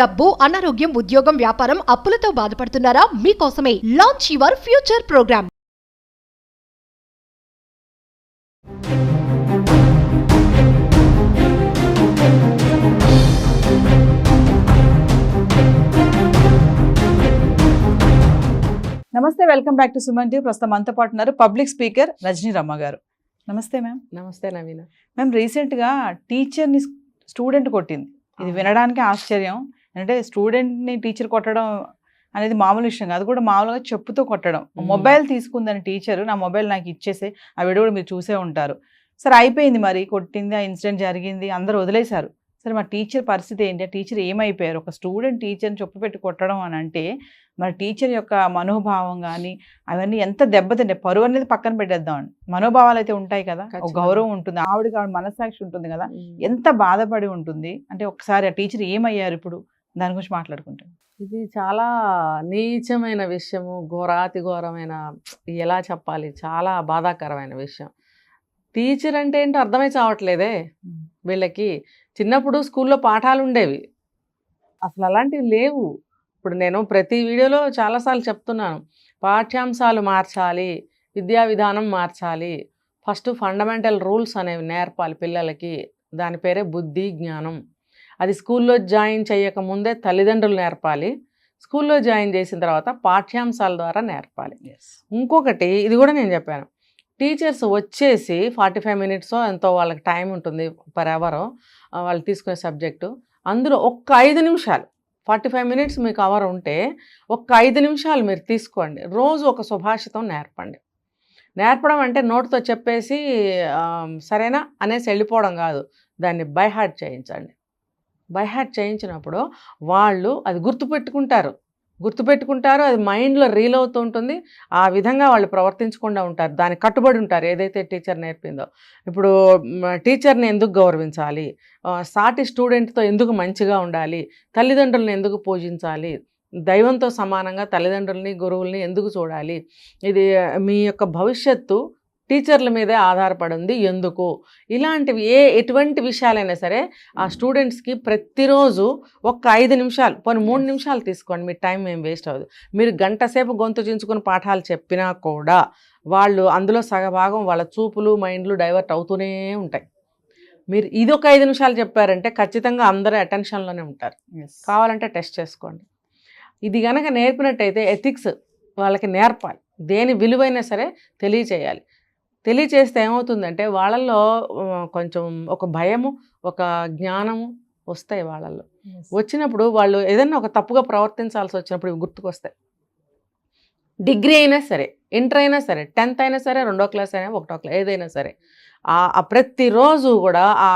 డబ్బు అనారోగ్యం ఉద్యోగం వ్యాపారం అప్పులతో బాధపడుతున్నారా? మీకోసమే లాంచ్ యువర్ ఫ్యూచర్ ప్రోగ్రామ్ నమస్తే welcome back to Suman TV. ప్రస్తుతం మనతో పాటు ఉన్నారు పబ్లిక్ స్పీకర్ రజనీ రమ్మ గారు. నమస్తే మ్యామ్. నమస్తే నవీన. మ్యామ్ రీసెంట్గా టీచర్ని స్టూడెంట్ కొట్టింది. ఇది వినడానికి ఆశ్చర్యం. అంటే స్టూడెంట్ని టీచర్ కొట్టడం అనేది మామూలు విషయం కాదు. కూడా మామూలుగా చెప్పుతో కొట్టడం. మొబైల్ తీసుకుందని టీచర్ నా మొబైల్ నాకు ఇచ్చేసి ఆ వీడియో కూడా మీరు చూసే ఉంటారు. సరే అయిపోయింది మరి. కొట్టింది ఆ ఇన్సిడెంట్ జరిగింది అందరూ వదిలేశారు. సరే మా టీచర్ పరిస్థితి ఏంటి? ఆ టీచర్ ఏమైపోయారు? ఒక స్టూడెంట్ టీచర్ని చెప్పు పెట్టి కొట్టడం అని అంటే మరి టీచర్ యొక్క మనోభావం కానీ అవన్నీ ఎంత దెబ్బతింటే పరువు అనేది పక్కన పెట్టేద్దామండి మనోభావాలు అయితే ఉంటాయి కదా. ఒక. గౌరవం ఉంటుంది. ఆవిడకి ఆవిడ మనస్సాక్షి ఉంటుంది కదా. ఎంత బాధపడి ఉంటుంది? అంటే ఒకసారి ఆ టీచర్ ఏమయ్యారు ఇప్పుడు? దాని గురించి మాట్లాడుకుంటాం ఇది చాలా నీచమైన విషయము ఘోరాతి ఘోరమైన ఎలా చెప్పాలి? చాలా బాధాకరమైన విషయం. టీచర్ అంటే ఏంటో అర్థమై చావట్లేదే వీళ్ళకి. చిన్నప్పుడు స్కూల్లో పాఠాలు ఉండేవి. అసలు అలాంటివి లేవు. ఇప్పుడు నేను ప్రతి వీడియోలో చాలాసార్లు చెప్తున్నాను. పాఠ్యాంశాలు మార్చాలి విద్యా విధానం మార్చాలి. ఫస్ట్ ఫండమెంటల్ రూల్స్ అనేవి నేర్పాలి పిల్లలకి. దాని పేరే బుద్ధి జ్ఞానం. అది స్కూల్లో జాయిన్ చేయక ముందే తల్లిదండ్రులు నేర్పాలి. స్కూల్లో జాయిన్ చేసిన తర్వాత పాఠ్యాంశాల ద్వారా నేర్పాలి. ఇంకొకటి ఇది కూడా నేను చెప్పాను. టీచర్స్ వచ్చేసి ఫార్టీ ఫైవ్ మినిట్స్ ఎంతో వాళ్ళకి టైం ఉంటుంది పర్ అవర్ వాళ్ళు తీసుకునే సబ్జెక్టు. అందులో ఒక్క ఐదు నిమిషాలు ఫార్టీ ఫైవ్ మినిట్స్ మీకు అవర్ ఉంటే ఒక్క ఐదు నిమిషాలు మీరు తీసుకోండి. రోజు ఒక సుభాషితం నేర్పండి. నేర్పడం అంటే నోటితో చెప్పేసి సరేనా అనేసి వెళ్ళిపోవడం కాదు. దాన్ని బై హార్ట్ చేయించండి. బైహార్ట్ చేయించినప్పుడు వాళ్ళు అది గుర్తుపెట్టుకుంటారు. గుర్తుపెట్టుకుంటారు అది మైండ్లో రీల్ అవుతూ ఉంటుంది. ఆ విధంగా వాళ్ళు ప్రవర్తించకుండా ఉంటారు. దానికి కట్టుబడి ఉంటారు. ఏదైతే టీచర్ నేర్పిందో. ఇప్పుడు టీచర్ని ఎందుకు గౌరవించాలి? సాటి స్టూడెంట్తో ఎందుకు మంచిగా ఉండాలి? తల్లిదండ్రులను ఎందుకు పూజించాలి? దైవంతో సమానంగా తల్లిదండ్రుల్ని గురువుల్ని ఎందుకు చూడాలి? ఇది మీ యొక్క భవిష్యత్తు టీచర్ల మీదే ఆధారపడి ఉంది ఎందుకు? ఇలాంటివి ఏ ఎటువంటి విషయాలైనా సరే ఆ స్టూడెంట్స్కి ప్రతిరోజు ఒక్క ఐదు నిమిషాలు పోనీ మూడు నిమిషాలు తీసుకోండి. మీ టైం ఏం వేస్ట్ అవ్వదు. మీరు గంట సేపు గొంతు చించుకుని పాఠాలు చెప్పినా కూడా వాళ్ళు అందులో సగభాగం వాళ్ళ చూపులు మైండ్లు డైవర్ట్ అవుతూనే ఉంటాయి. మీరు ఇది ఒక ఐదు నిమిషాలు చెప్పారంటే ఖచ్చితంగా అందరూ అటెన్షన్లోనే ఉంటారు. కావాలంటే టెస్ట్ చేసుకోండి. ఇది గనక నేర్పినట్టయితే ఎథిక్స్ వాళ్ళకి నేర్పాలి. దేని విలువైనా సరే తెలియచేయాలి తెలియచేస్తే ఏమవుతుందంటే వాళ్ళల్లో కొంచెం ఒక భయము ఒక జ్ఞానము వస్తాయి వాళ్ళల్లో. వచ్చినప్పుడు వాళ్ళు ఏదైనా ఒక తప్పుగా ప్రవర్తించాల్సి వచ్చినప్పుడు ఇవి గుర్తుకొస్తాయి. డిగ్రీ అయినా సరే ఇంటర్ అయినా సరే టెన్త్ అయినా సరే రెండో క్లాస్ అయినా ఒకటో క్లాస్ ఏదైనా సరే ఆ ప్రతిరోజు కూడా ఆ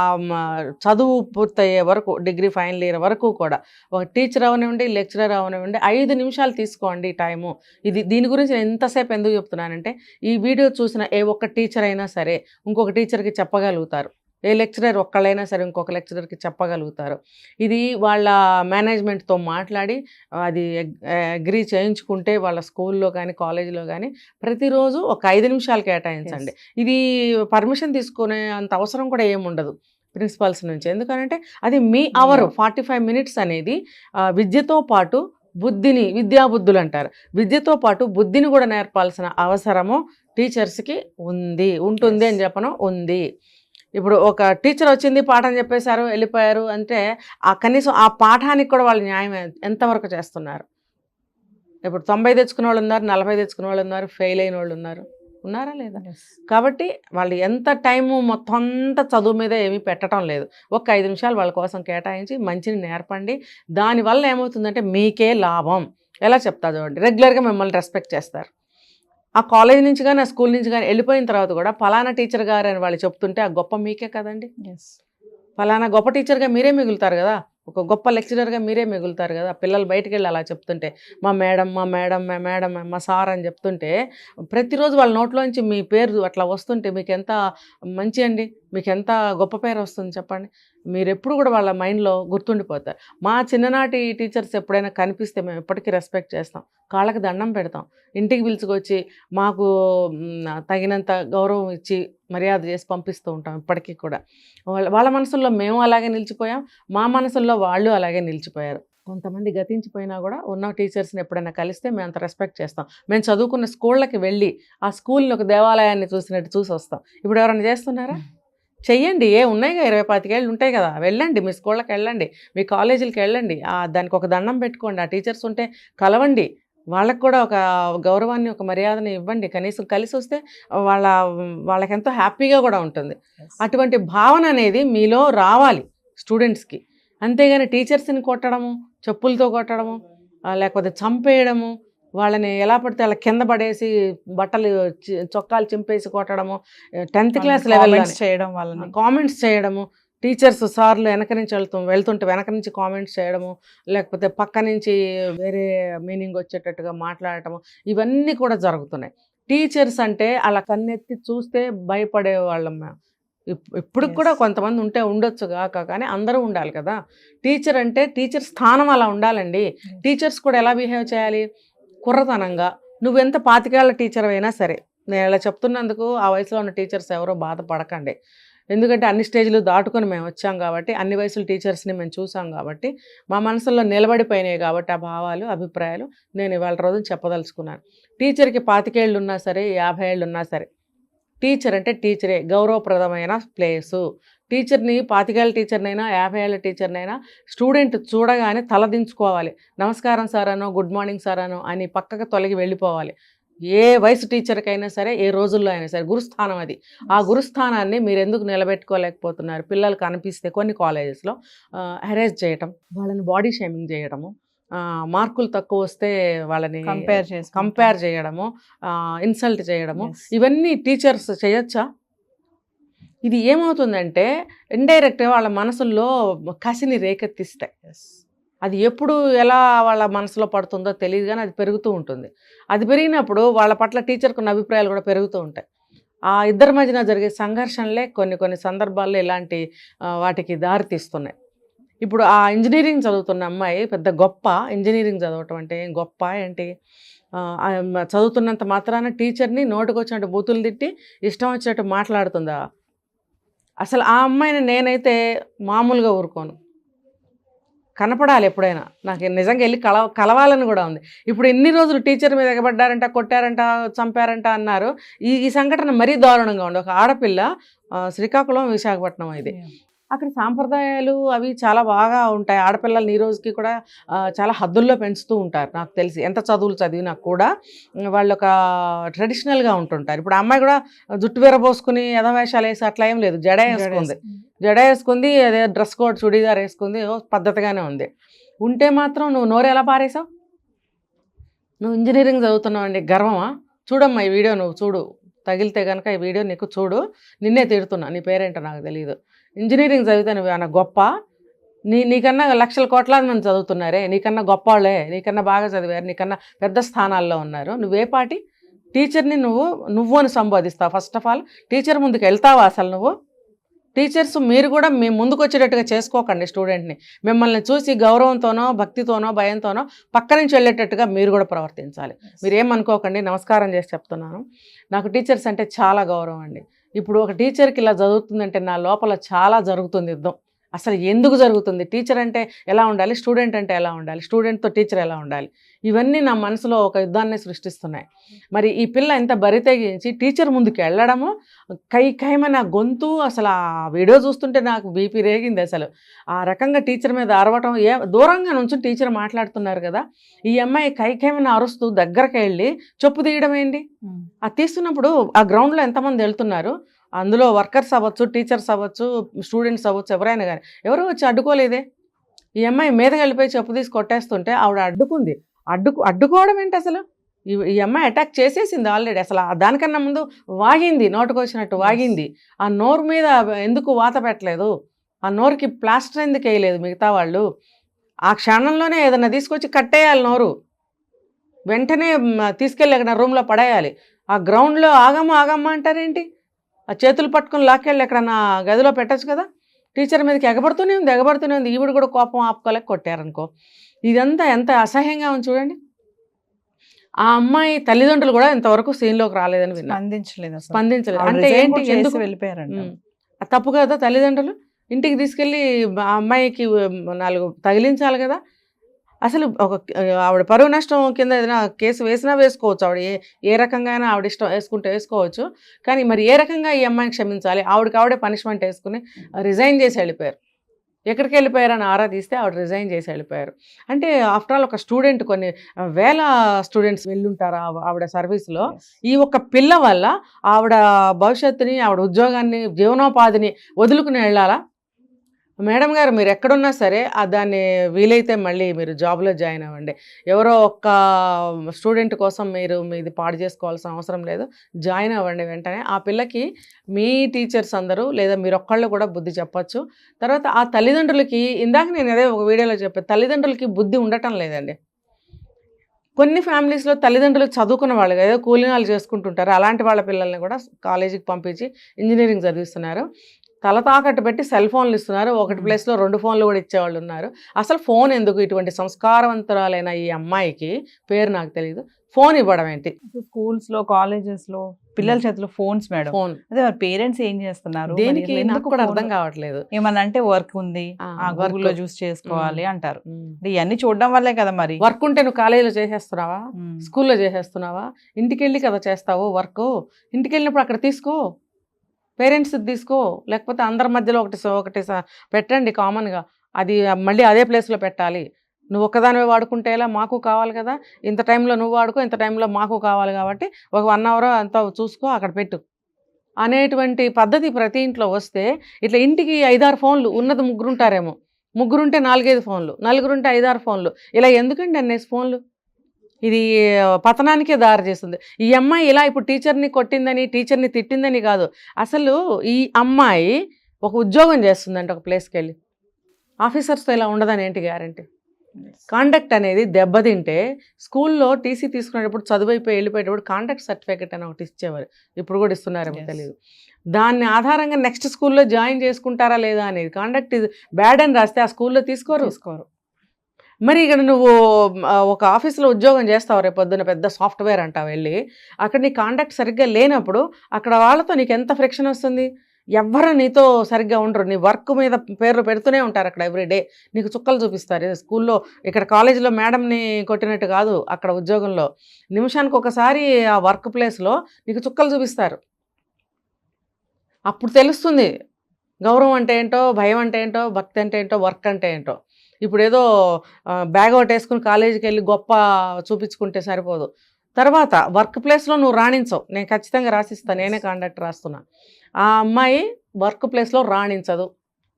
చదువు పూర్తయ్యే వరకు డిగ్రీ ఫైనల్ ఇయర్ వరకు కూడా ఒక టీచర్ అవనివ్వండి లెక్చరర్ అవనివ్వండి ఐదు నిమిషాలు తీసుకోండి టైము. ఇది దీని గురించి నేను ఎంతసేపు ఎందుకు చెప్తున్నానంటే ఈ వీడియో చూసిన ఏ ఒక్క టీచర్ అయినా సరే ఇంకొక టీచర్కి చెప్పగలుగుతారు. ఏ లెక్చరర్ ఒక్కళ్ళైనా సరే ఇంకొక లెక్చరర్కి చెప్పగలుగుతారు. ఇది వాళ్ళ మేనేజ్మెంట్తో మాట్లాడి అది అగ్రీ చేయించుకుంటే వాళ్ళ స్కూల్లో కానీ కాలేజీలో కానీ ప్రతిరోజు ఒక ఐదు నిమిషాలు కేటాయించండి. ఇది పర్మిషన్ తీసుకునే అంత అవసరం కూడా ఏముండదు ప్రిన్సిపల్స్ నుంచి. ఎందుకంటే అది మీ అవర్ ఫార్టీ ఫైవ్ మినిట్స్ అనేది విద్యతో పాటు బుద్ధిని విద్యాబుద్ధులు అంటారు. విద్యతో పాటు బుద్ధిని కూడా నేర్పాల్సిన అవసరము టీచర్స్కి ఉంది ఉంటుంది అని చెప్పను ఉంది. ఇప్పుడు ఒక టీచర్ వచ్చింది పాఠం చెప్పేశారు వెళ్ళిపోయారు అంటే ఆ కనీసం ఆ పాఠానికి కూడా వాళ్ళు న్యాయం ఎంతవరకు చేస్తున్నారు? ఇప్పుడు తొంభై తెచ్చుకున్న వాళ్ళు ఉన్నారు నలభై తెచ్చుకున్న వాళ్ళు ఉన్నారు ఫెయిల్ అయిన వాళ్ళు ఉన్నారు. ఉన్నారా లేదా? కాబట్టి వాళ్ళు ఎంత టైము మొత్తం అంతా చదువు మీద ఏమీ పెట్టడం లేదు. ఒక ఐదు నిమిషాలు వాళ్ళ కోసం కేటాయించి మంచిని నేర్పండి. దానివల్ల ఏమవుతుందంటే మీకే లాభం. ఎలా చెప్తా చూడండి. రెగ్యులర్గా మిమ్మల్ని రెస్పెక్ట్ చేస్తారు. ఆ కాలేజ్ నుంచి కానీ ఆ స్కూల్ నుంచి కానీ వెళ్ళిపోయిన తర్వాత కూడా ఫలానా టీచర్ గారు అని వాళ్ళు చెప్తుంటే ఆ గొప్ప మీకే కదండి. ఫలానా గొప్ప టీచర్గా మీరే మిగులుతారు కదా. ఒక గొప్ప లెక్చరర్గా మీరే మిగులుతారు కదా. పిల్లలు బయటికి వెళ్ళి అలా చెప్తుంటే మా మేడం మా మేడం మా మేడం మా సార్ అని చెప్తుంటే ప్రతిరోజు వాళ్ళ నోట్లోంచి మీ పేరు అట్లా వస్తుంటే మీకు ఎంత మంచి అండి? మీకు ఎంత గొప్ప పేరు వస్తుంది చెప్పండి? మీరు ఎప్పుడు కూడా వాళ్ళ మైండ్లో గుర్తుండిపోతారు. మా చిన్ననాటి టీచర్స్ ఎప్పుడైనా కనిపిస్తే మేము ఎప్పటికీ రెస్పెక్ట్ చేస్తాం. కాళ్ళకి దండం పెడతాం. ఇంటికి పిలుచుకొచ్చి మాకు తగినంత గౌరవం ఇచ్చి మర్యాద చేసి పంపిస్తూ ఉంటాం ఇప్పటికీ కూడా. వాళ్ళ వాళ్ళ మనసుల్లో మేము అలాగే నిలిచిపోయాం. మా మనసుల్లో వాళ్ళు అలాగే నిలిచిపోయారు. కొంతమంది గతించిపోయినా కూడా ఉన్న టీచర్స్ని ఎప్పుడైనా కలిస్తే మేము అంత రెస్పెక్ట్ చేస్తాం. మేము చదువుకున్న స్కూళ్ళకి వెళ్ళి ఆ స్కూల్ని ఒక దేవాలయాన్ని చూసినట్టు చూసి వస్తాం ఇప్పుడు ఎవరైనా చేస్తున్నారా? చెయ్యండి. ఏ ఉన్నాయి కదా ఇరవై పాతికేళ్ళు ఉంటాయి కదా. వెళ్ళండి మీ స్కూళ్ళకి వెళ్ళండి మీ కాలేజీలకి వెళ్ళండి. దానికి ఒక దండం పెట్టుకోండి. ఆ టీచర్స్ ఉంటే కలవండి. వాళ్ళకి కూడా ఒక గౌరవాన్ని ఒక మర్యాదని ఇవ్వండి. కనీసం కలిసి వస్తే వాళ్ళ వాళ్ళకి ఎంతో హ్యాపీగా కూడా ఉంటుంది. అటువంటి భావన అనేది మీలో రావాలి స్టూడెంట్స్కి. అంతేగాని టీచర్స్ని కొట్టడము చెప్పులతో కొట్టడము లేకపోతే చంపేయడము వాళ్ళని ఎలా పడితే అలా కింద పడేసి బట్టలు చొక్కాలు చింపేసి కొట్టడము టెన్త్ క్లాస్ లెవెల్ చేయడం వాళ్ళని. కామెంట్స్ చేయడము టీచర్స్ సార్లు వెనక నుంచి వెళ్తూ వెళ్తుంటే వెనక నుంచి కామెంట్స్ చేయడము లేకపోతే పక్క నుంచి వేరే మీనింగ్ వచ్చేటట్టుగా మాట్లాడటము ఇవన్నీ కూడా జరుగుతున్నాయి. టీచర్స్ అంటే అలా కన్నెత్తి చూస్తే భయపడే వాళ్ళం మేము. ఇప్- ఇప్పుడు కూడా. కొంతమంది ఉంటే ఉండొచ్చు కాక కానీ అందరూ ఉండాలి కదా. టీచర్ అంటే టీచర్ స్థానం అలా ఉండాలండి. టీచర్స్ కూడా ఎలా బిహేవ్ చేయాలి? కుర్రతనంగా. నువ్వెంత పాతికేళ్ళ టీచర్ అయినా సరే నేను ఇలా చెప్తున్నందుకు ఆ వయసులో ఉన్న టీచర్స్ ఎవరో బాధపడకండి. ఎందుకంటే అన్ని స్టేజ్లు దాటుకొని మేము వచ్చాం కాబట్టి అన్ని వయసుల టీచర్స్ని మేము చూసాం కాబట్టి మా మనసులో నిలబడిపోయినాయి కాబట్టి ఆ భావాలు అభిప్రాయాలు నేను ఇవాళ రోజున చెప్పదలుచుకున్నాను. టీచర్కి పాతికేళ్ళు ఉన్నా సరే యాభై ఏళ్ళు ఉన్నా సరే టీచర్ అంటే టీచరే గౌరవప్రదమైన ప్లేసు టీచర్ని పాతికేళ్ళ టీచర్నైనా యాభై ఏళ్ళ టీచర్నైనా స్టూడెంట్ చూడగానే తలదించుకోవాలి నమస్కారం సార్ అనో గుడ్ మార్నింగ్ సార్ అనో అని పక్కకు తొలగి వెళ్ళిపోవాలి. ఏ వయసు టీచర్కైనా సరే ఏ రోజుల్లో అయినా సరే గురుస్థానం అది. ఆ గురుస్థానాన్ని మీరు ఎందుకు నిలబెట్టుకోలేకపోతున్నారు? పిల్లలకు అనిపిస్తే కొన్ని కాలేజెస్లో హెరేజ్ చేయటం వాళ్ళని బాడీ షేమింగ్ చేయడము మార్కులు తక్కువ వస్తే వాళ్ళని కంపేర్ చేసి కంపేర్ చేయడము ఇన్సల్ట్ చేయడము. ఇవన్నీ టీచర్స్ చేయొచ్చా? ఇది ఏమవుతుందంటే ఇండైరెక్ట్గా వాళ్ళ మనసుల్లో కసిని రేకెత్తిస్తాయి. అది ఎప్పుడు ఎలా వాళ్ళ మనసులో పడుతుందో తెలియదు కానీ అది పెరుగుతూ ఉంటుంది. అది పెరిగినప్పుడు వాళ్ళ పట్ల టీచర్కు ఉన్న అభిప్రాయాలు కూడా పెరుగుతూ ఉంటాయి. ఆ ఇద్దరి మధ్యన జరిగే సంఘర్షణలే కొన్ని కొన్ని సందర్భాల్లో ఇలాంటి వాటికి దారితీస్తున్నాయి. ఇప్పుడు ఆ ఇంజనీరింగ్ చదువుతున్న అమ్మాయి పెద్ద గొప్ప. ఇంజనీరింగ్ చదవటం అంటే ఏం గొప్ప ఏంటి? చదువుతున్నంత మాత్రాన టీచర్ని నోటుకొచ్చినట్టు బూతులు తిట్టి ఇష్టం వచ్చినట్టు మాట్లాడుతుందా? అసలు ఆ అమ్మాయిని నేనైతే మామూలుగా ఊరుకోను. కనపడాలి ఎప్పుడైనా. నాకు నిజంగా వెళ్ళి కల కలవాలని కూడా ఉంది. ఇప్పుడు ఎన్ని రోజులు టీచర్ మీద ఎగబడ్డారంట కొట్టారంట చంపారంట అన్నారు. ఈ ఈ సంఘటన మరీ దారుణంగా ఉంది. ఒక ఆడపిల్ల శ్రీకాకుళం విశాఖపట్నం ఇది. అక్కడ సాంప్రదాయాలు అవి చాలా బాగా ఉంటాయి. ఆడపిల్లల్ని ఈ రోజుకి కూడా చాలా హద్దుల్లో పెంచుతూ ఉంటారు. నాకు తెలిసి ఎంత చదువులు చదివినా కూడా వాళ్ళు ఒక ట్రెడిషనల్గా ఉంటుంటారు. ఇప్పుడు అమ్మాయి కూడా జుట్టు విరబోసుకుని యథవేషాలు వేసి అట్లా ఏం లేదు. జడ వేసుకుంది. జడ వేసుకుంది అదే డ్రెస్ కోడ్ చుడీదార్ వేసుకుంది పద్ధతిగానే ఉంది. ఉంటే మాత్రం నువ్వు నోరు ఎలా పారేసావు నువ్వు ఇంజనీరింగ్ చదువుతున్నావు అండి గర్వమా? చూడమ్మా ఈ వీడియో నువ్వు చూడు. తగిలితే కనుక ఈ వీడియో నీకు చూడు. నిన్నే తిడుతున్నా. నీ పేరేంటో నాకు తెలియదు ఇంజనీరింగ్ చదివితే నువ్వు ఏమన్నా గొప్ప? నీ నీకన్నా లక్షల కోట్లాది మంది చదువుతున్నారే. నీకన్నా గొప్పవాళ్ళే నీకన్నా బాగా చదివారు. నీకన్నా పెద్ద స్థానాల్లో ఉన్నారు. నువ్వే పాటి టీచర్ని నువ్వు నువ్వు అని సంబోధిస్తావు. ఫస్ట్ ఆఫ్ ఆల్ టీచర్ ముందుకు వెళ్తావా అసలు నువ్వు? టీచర్స్ మీరు కూడా మీ ముందుకు వచ్చేటట్టుగా చేసుకోకండి స్టూడెంట్ని. మిమ్మల్ని చూసి గౌరవంతోనో భక్తితోనో భయంతోనో పక్క నుంచి వెళ్ళేటట్టుగా మీరు కూడా ప్రవర్తించాలి. మీరు ఏమనుకోకండి నమస్కారం చేసి చెప్తున్నాను. నాకు టీచర్స్ అంటే చాలా గౌరవం అండి. ఇప్పుడు ఒక టీచర్కి ఇలా జరుగుతుందంటే నా లోపల చాలా జరుగుతుంది యుద్ధం. అసలు ఎందుకు జరుగుతుంది? టీచర్ అంటే ఎలా ఉండాలి? స్టూడెంట్ అంటే ఎలా ఉండాలి? స్టూడెంట్తో టీచర్ ఎలా ఉండాలి? ఇవన్నీ నా మనసులో ఒక యుద్ధాన్ని సృష్టిస్తున్నాయి. మరి ఈ పిల్ల ఎంత బరితెగించి టీచర్ ముందుకు వెళ్ళడము కై కైమని ఆ గొంతు అసలు ఆ వీడియో చూస్తుంటే నాకు బీపీ రేగింది అసలు. ఆ రకంగా టీచర్ మీద అరవటం ఏ దూరంగా నుంచి టీచర్ మాట్లాడుతున్నారు కదా ఈ అమ్మాయి కై కైమని అరుస్తూ దగ్గరకు వెళ్ళి చెప్పు తీయడం ఏంటి? అది తీస్తున్నప్పుడు ఆ గ్రౌండ్లో ఎంతమంది వెళ్తున్నారు? అందులో వర్కర్స్ అవ్వచ్చు టీచర్స్ అవ్వచ్చు స్టూడెంట్స్ అవ్వచ్చు ఎవరైనా కానీ ఎవరు వచ్చి అడ్డుకోలేదే. ఈ అమ్మాయి మీదకి వెళ్ళిపోయి చెప్పు తీసి కొట్టేస్తుంటే ఆవిడ అడ్డుకుంది. అడ్డుకు అడ్డుకోవడం ఏంటి అసలు? ఈ అమ్మాయి అటాక్ చేసేసింది ఆల్రెడీ అసలు దానికన్నా ముందు వాగింది నోటుకు వచ్చినట్టు వాగింది. ఆ నోరు మీద ఎందుకు వాత పెట్టలేదు? ఆ నోరుకి ప్లాస్టర్ ఎందుకు వేయలేదు మిగతా వాళ్ళు? ఆ క్షణంలోనే ఏదైనా తీసుకొచ్చి కట్టేయాలి నోరు. వెంటనే తీసుకెళ్ళి అక్కడ రూమ్లో పడేయాలి. ఆ గ్రౌండ్లో ఆగమ్మ ఆగమ్మ అంటారేంటి? ఆ చేతులు పట్టుకుని లాక్కెళ్ళి ఎక్కడన్నా గదిలో పెట్టచ్చు కదా? టీచర్ మీదకి ఎగబడుతూనే ఉంది ఎగబడుతూనే ఉంది. ఈవిడ కూడా కోపం ఆపుకోలేక కొట్టారనుకో. ఇదంతా ఎంత అసహ్యంగా ఉంది చూడండి. ఆ అమ్మాయి తల్లిదండ్రులు కూడా ఇంతవరకు సీన్లోకి రాలేదని విన్నా స్పందించలేదు స్పందించలేదు. అంటే ఏంటి? ఎందుకు. అది తప్పు కదా తల్లిదండ్రులు? ఇంటికి తీసుకెళ్ళి ఆ అమ్మాయికి నాలుగు తగిలించాలి కదా? అసలు ఒక ఆవిడ పరువు నష్టం కింద ఏదైనా కేసు వేసినా వేసుకోవచ్చు. ఆవిడ ఏ ఏ రకంగా అయినా ఆవిడ ఇష్టం వేసుకుంటే వేసుకోవచ్చు. కానీ మరి ఏ రకంగా ఈ అమ్మాయిని క్షమించాలి? ఆవిడకి ఆవిడే పనిష్మెంట్ వేసుకుని రిజైన్ చేసి వెళ్ళిపోయారు. ఎక్కడికి వెళ్ళిపోయారని ఆరా తీస్తే ఆవిడ రిజైన్ చేసి వెళ్ళిపోయారు. అంటే ఆఫ్టర్ ఆల్ ఒక స్టూడెంట్ కొన్ని వేల స్టూడెంట్స్ వెళ్ళుంటారు ఆవిడ సర్వీస్లో. ఈ ఒక్క పిల్ల వల్ల ఆవిడ భవిష్యత్తుని ఆవిడ ఉద్యోగాన్ని జీవనోపాధిని వదులుకుని వెళ్ళాలా? మేడం గారు మీరు ఎక్కడున్నా సరే దాన్ని వీలైతే మళ్ళీ మీరు జాబ్లో జాయిన్ అవ్వండి. ఎవరో ఒక్క స్టూడెంట్ కోసం మీరు మీది పాడు చేసుకోవాల్సిన అవసరం లేదు. జాయిన్ అవ్వండి వెంటనే. ఆ పిల్లకి మీ టీచర్స్ అందరూ లేదా మీరు ఒక్కళ్ళు కూడా బుద్ధి చెప్పొచ్చు. తర్వాత ఆ తల్లిదండ్రులకి ఇందాక నేను అదే ఒక వీడియోలో చెప్పాను తల్లిదండ్రులకి బుద్ధి ఉండటం లేదండి. కొన్ని ఫ్యామిలీస్లో తల్లిదండ్రులు చదువుకున్న వాళ్ళు ఏదో కూలినాలు చేసుకుంటుంటారు. అలాంటి వాళ్ళ పిల్లల్ని కూడా కాలేజీకి పంపించి ఇంజనీరింగ్ చదివిస్తున్నారు. తల తాకట్టు పెట్టి సెల్ ఫోన్లు ఇస్తున్నారు. ఒకటి. ప్లేస్లో రెండు ఫోన్లు కూడా ఇచ్చేవాళ్ళు ఉన్నారు. అసలు ఫోన్ ఎందుకు ఇటువంటి సంస్కారవంతురాలైన ఈ అమ్మాయికి పేరు నాకు తెలియదు ఫోన్ ఇవ్వడం ఏంటి? స్కూల్స్లో కాలేజెస్లో పిల్లల చేతిలో ఫోన్స్ మేడం. ఫోన్. అదే మరి పేరెంట్స్ ఏం చేస్తున్నారు? దేనికి? నాకు కూడా? అర్థం కావట్లేదు. ఏమన్నా అంటే వర్క్ ఉంది. work. గూగుల్లో చూస్ చేసుకోవాలి అంటారు. అంటే ఇవన్నీ చూడడం వల్లే కదా మరి. వర్క్ ఉంటే నువ్వు కాలేజీలో చేసేస్తున్నావా. స్కూల్లో చేసేస్తున్నావా? ఇంటికి వెళ్ళి కదా చేస్తావు వర్క్? ఇంటికి వెళ్ళినప్పుడు అక్కడ తీసుకో. పేరెంట్స్ తీసుకో లేకపోతే అందరి మధ్యలో ఒకటి ఒకటి స- పెట్టండి కామన్గా అది మళ్ళీ అదే ప్లేస్లో పెట్టాలి. నువ్వు ఒక్కదానివే వాడుకుంటే ఎలా? మాకు కావాలి కదా. ఇంత టైంలో నువ్వు వాడుకో ఇంత టైంలో మాకు కావాలి కాబట్టి ఒక వన్ అవర్ అంతా చూసుకో అక్కడ పెట్టు. అనేటువంటి పద్ధతి ప్రతి ఇంట్లో వస్తే ఇట్లా ఇంటికి ఐదారు ఫోన్లు ఉన్నది ముగ్గురుంటారేమో. ముగ్గురుంటే నాలుగైదు ఫోన్లు నలుగురుంటే ఐదారు ఫోన్లు. ఇలా ఎందుకండి అన్నేసి ఫోన్లు? ఇది పతనానికే దారి చేస్తుంది. ఈ అమ్మాయి ఇలా ఇప్పుడు టీచర్ని కొట్టిందని టీచర్ని తిట్టిందని కాదు. అసలు ఈ అమ్మాయి ఒక ఉద్యోగం చేస్తుందంట ఒక ప్లేస్కి వెళ్ళి ఆఫీసర్స్తో ఇలా ఉండదని ఏంటి గ్యారంటీ? కాండక్ట్ అనేది దెబ్బతింటే స్కూల్లో టీసీ తీసుకునేటప్పుడు చదువైపోయి వెళ్ళిపోయేటప్పుడు కాండక్ట్ సర్టిఫికేట్ అని ఒకటి ఇచ్చేవారు. ఇప్పుడు కూడా ఇస్తున్నారేమో. తెలియదు దాన్ని ఆధారంగా నెక్స్ట్ స్కూల్లో జాయిన్ చేసుకుంటారా లేదా అనేది కాండక్ట్ ఇది బ్యాడ్ అని రాస్తే ఆ స్కూల్లో తీసుకోరు? తీసుకోరు. మరి ఇక్కడ నువ్వు ఒక ఆఫీస్లో ఉద్యోగం చేస్తావు రేపు పొద్దున పెద్ద సాఫ్ట్వేర్ అంటావు వెళ్ళి. అక్కడ నీ కాంటాక్ట్ సరిగ్గా లేనప్పుడు అక్కడ వాళ్ళతో నీకు ఎంత ఫ్రిక్షన్ వస్తుంది? ఎవ్వరు నీతో సరిగ్గా ఉండరు. నీ వర్క్ మీద పేర్లు పెడుతూనే ఉంటారు అక్కడ ఎవ్రీడే నీకు చుక్కలు చూపిస్తారు. స్కూల్లో ఇక్కడ కాలేజీలో మేడంని కొట్టినట్టు కాదు అక్కడ ఉద్యోగంలో. నిమిషానికి ఒకసారి ఆ వర్క్ ప్లేస్లో నీకు చుక్కలు చూపిస్తారు. అప్పుడు తెలుస్తుంది గౌరవం అంటే ఏంటో భయం అంటే ఏంటో భక్తి అంటే ఏంటో వర్క్ అంటే ఏంటో. ఇప్పుడు ఏదో బ్యాగ్ ఒకటి వేసుకుని కాలేజీకి వెళ్ళి గొప్ప చూపించుకుంటే సరిపోదు. తర్వాత వర్క్ ప్లేస్లో నువ్వు రాణించవు. నేను ఖచ్చితంగా రాసిస్తాను నేనే కాంటాక్ట్ రాస్తున్నా. ఆ అమ్మాయి వర్క్ ప్లేస్లో రాణించదు.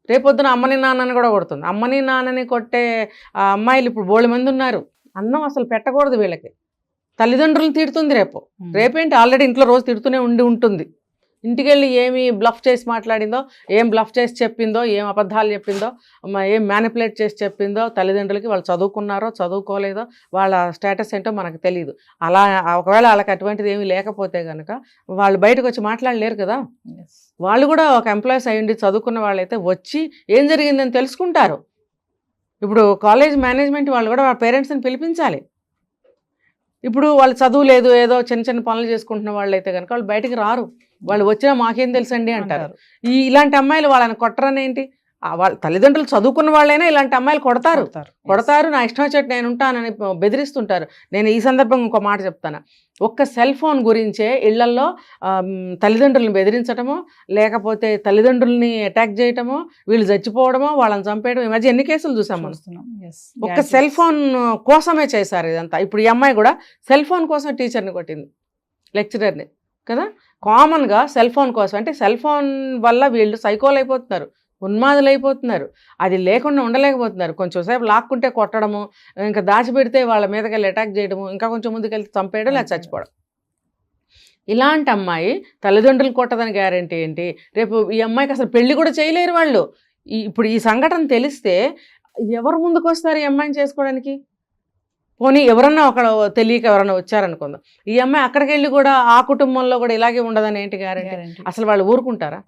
రేపొద్దున అమ్మని నాన్నని కూడా కొడుతుంది. అమ్మని నాన్నని కొట్టే ఆ అమ్మాయిలు ఇప్పుడు బోళ్ళ మంది ఉన్నారు. అన్నం అసలు పెట్టకూడదు వీళ్ళకి. తల్లిదండ్రులను తిడుతుంది రేపు. ఉమ్. రేపేంటి? ఆల్రెడీ ఇంట్లో రోజు తిడుతూనే ఉండి ఉంటుంది. ఇంటికి వెళ్ళి ఏమి బ్లఫ్ చేసి మాట్లాడిందో ఏం బ్లఫ్ చేసి చెప్పిందో ఏం అబద్ధాలు చెప్పిందో ఏం మ్యానిపులేట్ చేసి చెప్పిందో తల్లిదండ్రులకి వాళ్ళు చదువుకున్నారో చదువుకోలేదో వాళ్ళ స్టేటస్ ఏంటో మనకు తెలియదు అలా ఒకవేళ వాళ్ళకి అటువంటిది ఏమీ లేకపోతే కనుక వాళ్ళు బయటకు వచ్చి మాట్లాడలేరు కదా. వాళ్ళు కూడా ఒక ఎంప్లాయీస్ అయ్యండి చదువుకున్న వాళ్ళైతే వచ్చి ఏం జరిగిందని తెలుసుకుంటారు. ఇప్పుడు కాలేజ్ మేనేజ్మెంట్ వాళ్ళు కూడా వాళ్ళ పేరెంట్స్ని పిలిపించాలి. ఇప్పుడు వాళ్ళు చదువు లేదు ఏదో చిన్న చిన్న పనులు చేసుకుంటున్న వాళ్ళు అయితే కనుక వాళ్ళు బయటికి రారు. వాళ్ళు వచ్చినా మాకేం తెలుసండి అంటారు. ఈ ఇలాంటి అమ్మాయిలు వాళ్ళని కొట్టరని ఏంటి? వాళ్ళ తల్లిదండ్రులు చదువుకున్న వాళ్ళైనా ఇలాంటి అమ్మాయిలు కొడతారు. కొడతారు. నా ఇష్టం వచ్చేట్టు నేను ఉంటానని బెదిరిస్తుంటారు. నేను ఈ సందర్భంగా ఇంకో మాట చెప్తాను. ఒక్క సెల్ ఫోన్ గురించే ఇళ్ళల్లో తల్లిదండ్రులను బెదిరించడమో లేకపోతే తల్లిదండ్రుల్ని అటాక్ చేయటమో వీళ్ళు చచ్చిపోవడమో వాళ్ళని చంపేయడం ఈ మధ్య ఎన్ని కేసులు చూసాం మనం. ఒక్క. సెల్ ఫోన్ కోసమే చేశారు ఇదంతా. ఇప్పుడు ఈ అమ్మాయి కూడా సెల్ ఫోన్ కోసం టీచర్ని కొట్టింది లెక్చరర్ని. కదా? కామన్గా సెల్ ఫోన్ కోసం అంటే సెల్ ఫోన్ వల్ల వీళ్ళు సైకోలు అయిపోతున్నారు ఉన్మాదులు అయిపోతున్నారు అది లేకుండా ఉండలేకపోతున్నారు. కొంచెం సేపు లాక్కుంటే కొట్టడము ఇంకా దాచిపెడితే వాళ్ళ మీదకి వెళ్ళి అటాక్ చేయడము ఇంకా కొంచెం ముందుకెళ్ళి చంపేయడం లేదా చచ్చిపోవడం. ఇలాంటి అమ్మాయి తల్లిదండ్రులు కొట్టదని గ్యారంటీ ఏంటి? రేపు ఈ అమ్మాయికి అసలు పెళ్ళి కూడా చేయలేరు వాళ్ళు. ఇప్పుడు ఈ సంఘటన తెలిస్తే ఎవరు ముందుకు వస్తారు ఈ అమ్మాయిని చేసుకోవడానికి? పోనీ ఎవరన్నా ఒక తెలియక ఎవరన్నా వచ్చారనుకుందాం ఈ అమ్మాయి అక్కడికి వెళ్ళి కూడా ఆ కుటుంబంలో కూడా ఇలాగే ఉండదని ఏంటి గ్యారంటీ. అసలు వాళ్ళు ఊరుకుంటారా.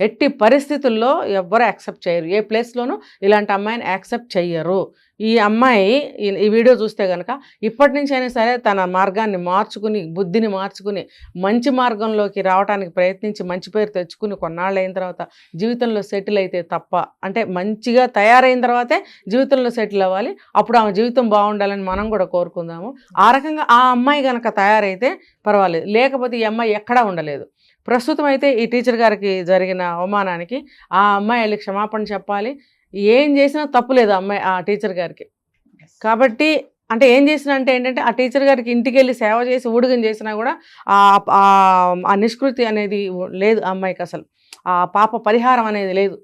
ఎట్టి పరిస్థితుల్లో ఎవ్వరు యాక్సెప్ట్ చేయరు. ఏ ప్లేస్లోనూ ఇలాంటి అమ్మాయిని యాక్సెప్ట్ చెయ్యరు. ఈ అమ్మాయి ఈ- వీడియో చూస్తే కనుక ఇప్పటి నుంచి అయినా సరే తన మార్గాన్ని మార్చుకుని బుద్ధిని మార్చుకుని మంచి మార్గంలోకి రావడానికి ప్రయత్నించి మంచి పేరు తెచ్చుకుని కొన్నాళ్ళు అయిన తర్వాత జీవితంలో సెటిల్ అయితే తప్ప అంటే మంచిగా తయారైన తర్వాతే జీవితంలో సెటిల్ అవ్వాలి. అప్పుడు ఆమె జీవితం బాగుండాలని మనం కూడా కోరుకుందాము. ఆ రకంగా ఆ అమ్మాయి కనుక తయారైతే పర్వాలేదు. లేకపోతే ఈ అమ్మాయి ఎక్కడా ఉండలేదు. ప్రస్తుతం అయితే ఈ టీచర్ గారికి జరిగిన అవమానానికి ఆ అమ్మాయి వెళ్ళి క్షమాపణ చెప్పాలి. ఏం చేసినా తప్పు లేదు అమ్మాయి ఆ టీచర్ గారికి. కాబట్టి అంటే ఏం చేసినా అంటే ఏంటంటే ఆ టీచర్ గారికి ఇంటికి వెళ్ళి సేవ చేసి ఊడిగం చేసినా కూడా ఆ నిష్కృతి అనేది లేదు ఆ అమ్మాయికి అసలు. ఆ పాప పరిహారం అనేది లేదు.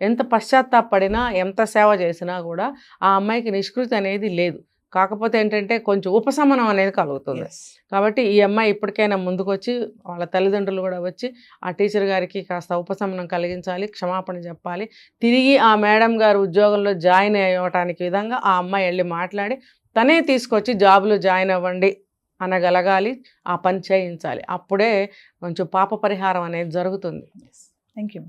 ఎంత పశ్చాత్తాపడినా ఎంత సేవ చేసినా కూడా ఆ అమ్మాయికి నిష్కృతి అనేది లేదు. కాకపోతే ఏంటంటే కొంచెం ఉపశమనం అనేది కలుగుతుంది. కాబట్టి ఈ అమ్మాయి ఇప్పటికైనా ముందుకొచ్చి వాళ్ళ తల్లిదండ్రులు కూడా వచ్చి ఆ టీచర్ గారికి కాస్త ఉపశమనం కలిగించాలి క్షమాపణ చెప్పాలి. తిరిగి ఆ మేడం గారు ఉద్యోగంలో జాయిన్ అవ్వటానికి విధంగా ఆ అమ్మాయి వెళ్ళి మాట్లాడి తనే తీసుకొచ్చి జాబ్లో జాయిన్ అవ్వండి అనగలగాలి ఆ పని చేయించాలి. అప్పుడే కొంచెం పాప పరిహారం అనేది జరుగుతుంది. Thank you